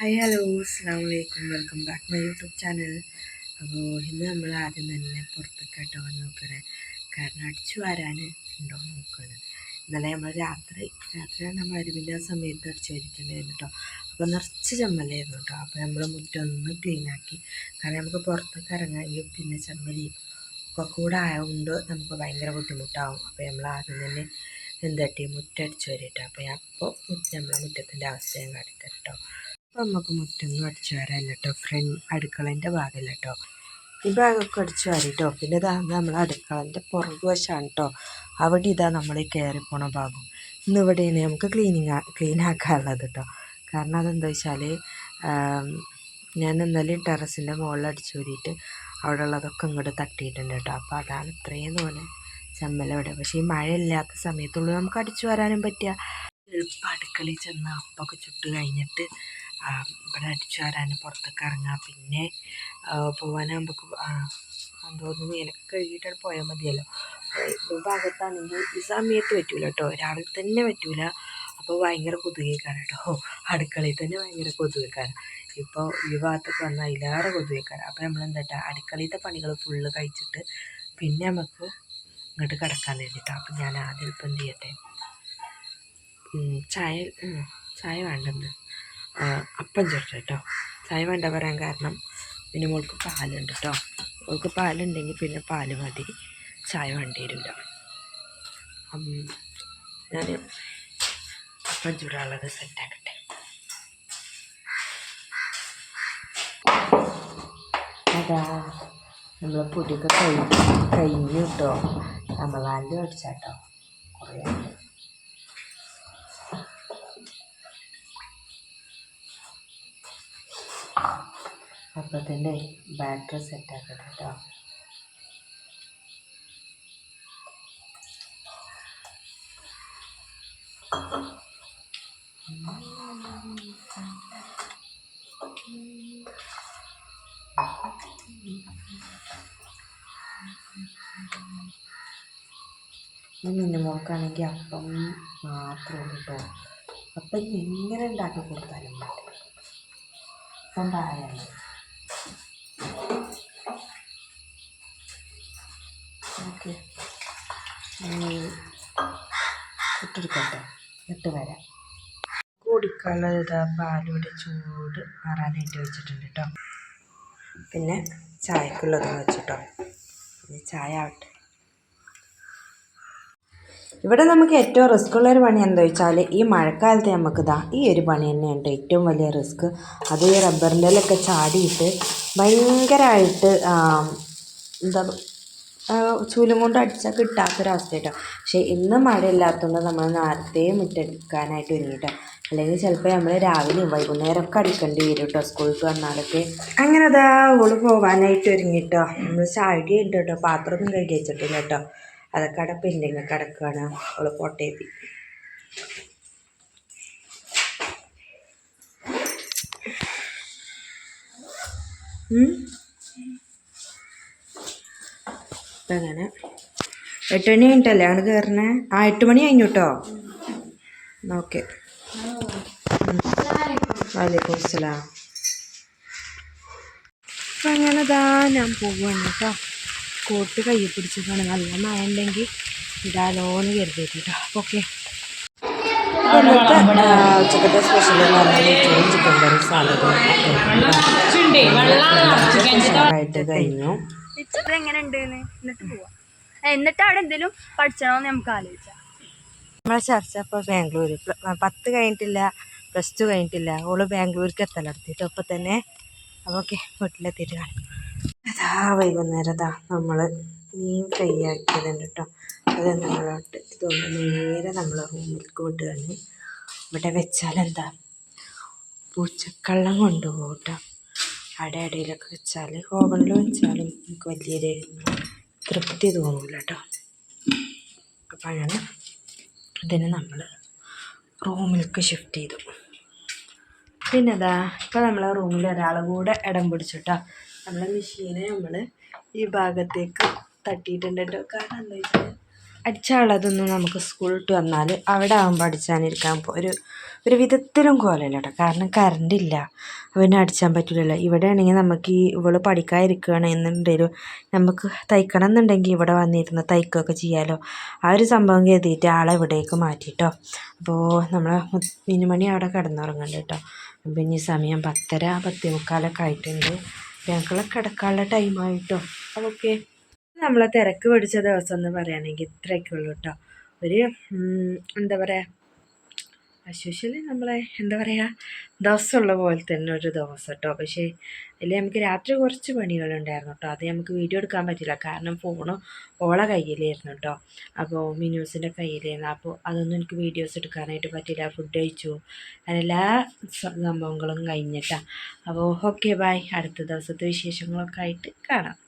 Hi hello അസ്സാം വലൈക്കും welcome back my YouTube channel അപ്പോൾ ഇന്ന് നമ്മൾ ആദ്യം തന്നെ പുറത്തേക്കാട്ടോ വന്ന് നോക്കണേ. കാരണം അടിച്ചു വരാൻ ഉണ്ടോ നോക്കുന്നത് ഇന്നലെ നമ്മൾ രാത്രി രാത്രി നമ്മൾ അരുവിന്റെ ആ സമയത്ത് അടിച്ചു വരിയിട്ടുണ്ടായിരുന്നു കേട്ടോ. അപ്പോൾ നിറച്ച് ചമ്മലായിരുന്നു കേട്ടോ. അപ്പോൾ നമ്മൾ മുറ്റൊന്ന് ക്ലീനാക്കി കാരണം നമുക്ക് പുറത്തേക്ക് ഇറങ്ങാമെങ്കിൽ പിന്നെ ചെമ്മലിയും ഒക്കെ കൂടെ ആയതുകൊണ്ട് നമുക്ക് ഭയങ്കര ബുദ്ധിമുട്ടാവും. അപ്പോൾ നമ്മൾ ആദ്യം തന്നെ എന്താട്ടി മുറ്റടിച്ചു വരിട്ടോ അപ്പോൾ അപ്പോൾ നമ്മളെ മുറ്റത്തിന്റെ അവസ്ഥയും കാട്ടിത്തരട്ടോ കാട്ടിത്തരാം കേട്ടോ. അപ്പം നമുക്ക് മുറ്റൊന്നും അടിച്ചു വരാല്ല കേട്ടോ ഫ്രണ്ട് അടുക്കളേന്റെ ഭാഗമല്ല കേട്ടോ ഈ ഭാഗമൊക്കെ അടിച്ചു വാരിട്ടോ പിന്നെ ഇതാ നമ്മൾ അടുക്കളന്റെ പുറകുവശമാണ് കേട്ടോ അവിടെ ഇതാ നമ്മൾ കയറി പോണ ഭാഗം. ഇന്ന് ഇവിടെയാണ് നമുക്ക് ക്ലീനിങ് ക്ലീൻ ആക്കാനുള്ളത് കേട്ടോ കാരണം അതെന്താ വെച്ചാൽ ഞാൻ ഇന്നലെ ടെറസിന്റെ മുകളിൽ അടിച്ചു കൂടിയിട്ട് അവിടെ ഉള്ളതൊക്കെ ഇങ്ങോട്ട് തട്ടിയിട്ടുണ്ട് കേട്ടോ അപ്പോൾ അതാണ് ഇത്രയും തോന്നെ ചമ്മലവിടെ പക്ഷേ ഈ മഴയില്ലാത്ത സമയത്തുള്ളൂ നമുക്ക് അടിച്ചു വരാനും പറ്റുക. എളുപ്പം അടുക്കളയിൽ ചെന്ന് അപ്പൊക്കെ ചുട്ട് കഴിഞ്ഞിട്ട് ഇവിടെ അടിച്ചു വരാൻ പുറത്തേക്ക് ഇറങ്ങാം. പിന്നെ പോകാനാകുമ്പോൾ എന്തോന്ന് മേലൊക്കെ കഴുകിയിട്ട് പോയാൽ മതിയല്ലോ. ഈ ഭാഗത്താണെങ്കിൽ ഈ സമയത്ത് പറ്റൂല കേട്ടോ രാവിലെ തന്നെ പറ്റൂല. അപ്പോൾ ഭയങ്കര കൊതുകേക്കാണ് കേട്ടോ അടുക്കളയിൽ തന്നെ ഭയങ്കര കൊതുകേക്കാണ് ഇപ്പോൾ ഈ ഭാഗത്തൊക്കെ വന്നാൽ അതിലേറെ കൊതുകേക്കാണ് അപ്പോൾ നമ്മൾ എന്താ അടുക്കളയിലത്തെ പണികൾ ഫുള്ള് കഴിച്ചിട്ട് പിന്നെ നമുക്ക് ഇങ്ങോട്ട് കിടക്കാൻ വേണ്ടിയിട്ട് അപ്പം ഞാൻ ആദ്യം ഇപ്പം എന്ത് ചെയ്യട്ടെ? ചായ ചായ വേണ്ടെന്ന് അപ്പം ചേർത്ത് കേട്ടോ ചായ വേണ്ട പറയാൻ കാരണം പിന്നെ മോൾക്ക് പാലുണ്ട് കേട്ടോ മോൾക്ക് പാലുണ്ടെങ്കിൽ പിന്നെ പാൽ മതി. ചായ വേണ്ടി ഞാൻ അപ്പം ചൂടാനുള്ളത് സെറ്റാക്കട്ടെ അതാ നമ്മൾ പൊടിയൊക്കെ കഴിഞ്ഞു കഴിഞ്ഞു കേട്ടോ റമദാനിൽ മേടിച്ചാട്ടോ. കുറേ ഉണ്ട് ഇതിന്റെ ബാറ്ററി സെറ്റാക്കട്ടെ കേട്ടോ മിന്നുമോൾക്കാണെങ്കിൽ അപ്പം മാത്രമേ കേട്ടോ അപ്പം എങ്ങനെ ഉണ്ടാക്കി കൊടുത്താലും അപ്പം പായാണ് ഇട്ടെടുക്കട്ടെ. ഇട്ട് വരാം. കുടിക്കാനുള്ളത് പാലിവിടെ ചൂട് മാറാനായിട്ട് വെച്ചിട്ടുണ്ട് കേട്ടോ പിന്നെ ചായക്കുള്ളതും വെച്ചിട്ടോ. ഇനി ചായ ആവട്ടെ. ഇവിടെ നമുക്ക് ഏറ്റവും റിസ്ക് ഉള്ള ഒരു പണി എന്താ വെച്ചാൽ ഈ മഴക്കാലത്ത് നമുക്ക് ഇതാ ഈ ഒരു പണി തന്നെയുണ്ട്. ഏറ്റവും വലിയ റിസ്ക് അത് ഈ റബ്ബറിന്റെ ഒക്കെ ചാടിയിട്ട് ഭയങ്കരമായിട്ട് എന്താ ചൂലും കൊണ്ട് അടിച്ചാൽ കിട്ടാത്തൊരവസ്ഥയായിട്ടോ പക്ഷേ ഇന്ന് മഴയില്ലാത്തതുകൊണ്ട് നമ്മൾ നേരത്തെ മുറ്റടിക്കാനായിട്ട് ഒരുങ്ങിട്ടോ. അല്ലെങ്കിൽ ചിലപ്പോൾ നമ്മൾ രാവിലെയും വൈകുന്നേരമൊക്കെ അടിക്കേണ്ടി വരും കേട്ടോ സ്കൂൾക്ക് വന്നാലൊക്കെ. അങ്ങനെ അതാ ഓൾ പോകാനായിട്ട് ഒരുങ്ങിട്ടോ. നമ്മൾ ചാടി ഉണ്ട് കേട്ടോ പാത്രമൊന്നും കഴുകി വെച്ചിട്ടില്ല കേട്ടോ അതൊക്കെ അവിടെ പെൻഡിങ് കിടക്കുകയാണ് അവൾ കോട്ടയത്തി അപ്പം അങ്ങനെ എട്ട് മണി കഴിഞ്ഞിട്ടല്ലേ ആണ് കയറണേ ആ എട്ട് മണി കഴിഞ്ഞു കേട്ടോ ഓക്കെ വലൈക്കും അസ്സലാം അപ്പം അങ്ങനെ ഇതാ ഞാൻ പോവുകയാണ് കേട്ടോ കോട്ട് കയ്യിൽ പിടിച്ചിട്ടാണ് നല്ല മഴ ഉണ്ടെങ്കിൽ ഇടാലോന്ന് കരുതിയിട്ട് കേട്ടോ അപ്പോൾ ഓക്കെ ഇന്നത്തെ ഉച്ചക്കത്തെ സ്പെഷ്യൽ എന്ന് പറഞ്ഞാൽ നെയ്ച്ചോറും ചിക്കൻ കറി സാലഡും ആയിട്ട് കഴിഞ്ഞു ടീച്ചർ എങ്ങനെ ഉണ്ട് എന്നിട്ട് പോവാ. എന്നിട്ട് അവിടെ എന്തെങ്കിലും പഠിച്ചണോന്ന് നമുക്ക് ആലോചിക്കാം. നമ്മളെ ചർച്ച ഇപ്പോൾ ബാംഗ്ലൂർ പത്ത് കഴിഞ്ഞിട്ടില്ല പ്ലസ് ടു കഴിഞ്ഞിട്ടില്ല. ഓൾ ബാംഗ്ലൂർക്ക് എത്തലെടുത്തിട്ട് ഒപ്പം തന്നെ അതൊക്കെ വീട്ടിലെത്തിയിട്ട് അതാ വൈകുന്നേരം അതാ നമ്മൾ മീൻ ഫ്രൈ ആക്കിയതുണ്ട് കേട്ടോ അത് നമ്മളോട്ട് ഇതുകൊണ്ട് നേരെ നമ്മൾ റൂമിലേക്ക് വിട്ടുകയാണ് ഇവിടെ വെച്ചാൽ എന്താ പൂച്ചക്കള്ളം കൊണ്ടുപോകും കേട്ടോ അവിടെ ഇടയിലൊക്കെ വെച്ചാൽ ഓവനിൽ വെച്ചാലും എനിക്ക് വലിയൊരു തൃപ്തി തോന്നില്ല കേട്ടോ അപ്പം അങ്ങനെ ഇതിനെ നമ്മൾ റൂമിലേക്ക് ഷിഫ്റ്റ് ചെയ്തു. പിന്നെ അതാ ഇപ്പം നമ്മളെ റൂമിൽ ഒരാൾ കൂടെ ഇടം പിടിച്ചിട്ടോ നമ്മളെ മെഷീനെ നമ്മൾ ഈ ഭാഗത്തേക്ക് തട്ടിയിട്ടുണ്ട് കേട്ടോ കാരണം എന്താ വെച്ചാൽ അടിച്ചാളതൊന്നും നമുക്ക് സ്കൂൾ വിട്ട് വന്നാൽ അവിടെ ആകുമ്പോൾ അടിച്ചാനിരിക്കാൻ ഒരു ഒരു വിധത്തിലും കോലമില്ല കേട്ടോ. കാരണം കറണ്ട് ഇല്ല. അവനെ അടിച്ചാൻ പറ്റില്ലല്ലോ ഇവിടെ ആണെങ്കിൽ നമുക്ക് ഈ ഇവൾ പഠിക്കാതിരിക്കുകയാണ് എന്നുണ്ടെങ്കിലും നമുക്ക് തയ്ക്കണം എന്നുണ്ടെങ്കിൽ ഇവിടെ വന്നിരുന്ന് തയ്ക്കുകയൊക്കെ ചെയ്യാമല്ലോ ആ ഒരു സംഭവം കരുതിയിട്ട് ആളെ ഇവിടേക്ക് മാറ്റിട്ടോ. അപ്പോൾ നമ്മൾ മിനിമണി അവിടെ കിടന്നുറങ്ങുന്നുണ്ട് കേട്ടോ. അപ്പം ഇനി സമയം പത്തര പത്തേ മുക്കാലൊക്കെ ആയിട്ടുണ്ട്. ഞങ്ങളെ കിടക്കാനുള്ള ടൈമായിട്ടോ ഓക്കെ. നമ്മളെ തിരക്ക് പിടിച്ച ദിവസം എന്ന് പറയുകയാണെങ്കിൽ ഇത്രയൊക്കെ കേട്ടോ ഒരു എന്താ പറയുക അശ്വശൽ നമ്മളെ എന്താ പറയുക ദിവസമുള്ള പോലെ തന്നെ ഒരു ദിവസം കേട്ടോ പക്ഷേ അതിൽ നമുക്ക് രാത്രി കുറച്ച് പണികളുണ്ടായിരുന്നു കേട്ടോ അത് നമുക്ക് വീഡിയോ എടുക്കാൻ പറ്റില്ല. കാരണം ഫോണ് ഓളെ കയ്യിലായിരുന്നു കേട്ടോ അപ്പോൾ മിനൂസിന്റെ കയ്യിലായിരുന്നു. അപ്പോൾ അതൊന്നും എനിക്ക് വീഡിയോസ് എടുക്കാനായിട്ട് പറ്റില്ല. ഫുഡ് കഴിച്ചു. എല്ലാ സംഭവങ്ങളും കഴിഞ്ഞിട്ടാണ് അപ്പോൾ ഓക്കെ ബൈ. അടുത്ത ദിവസത്തെ വിശേഷങ്ങളൊക്കെ ആയിട്ട് കാണാം.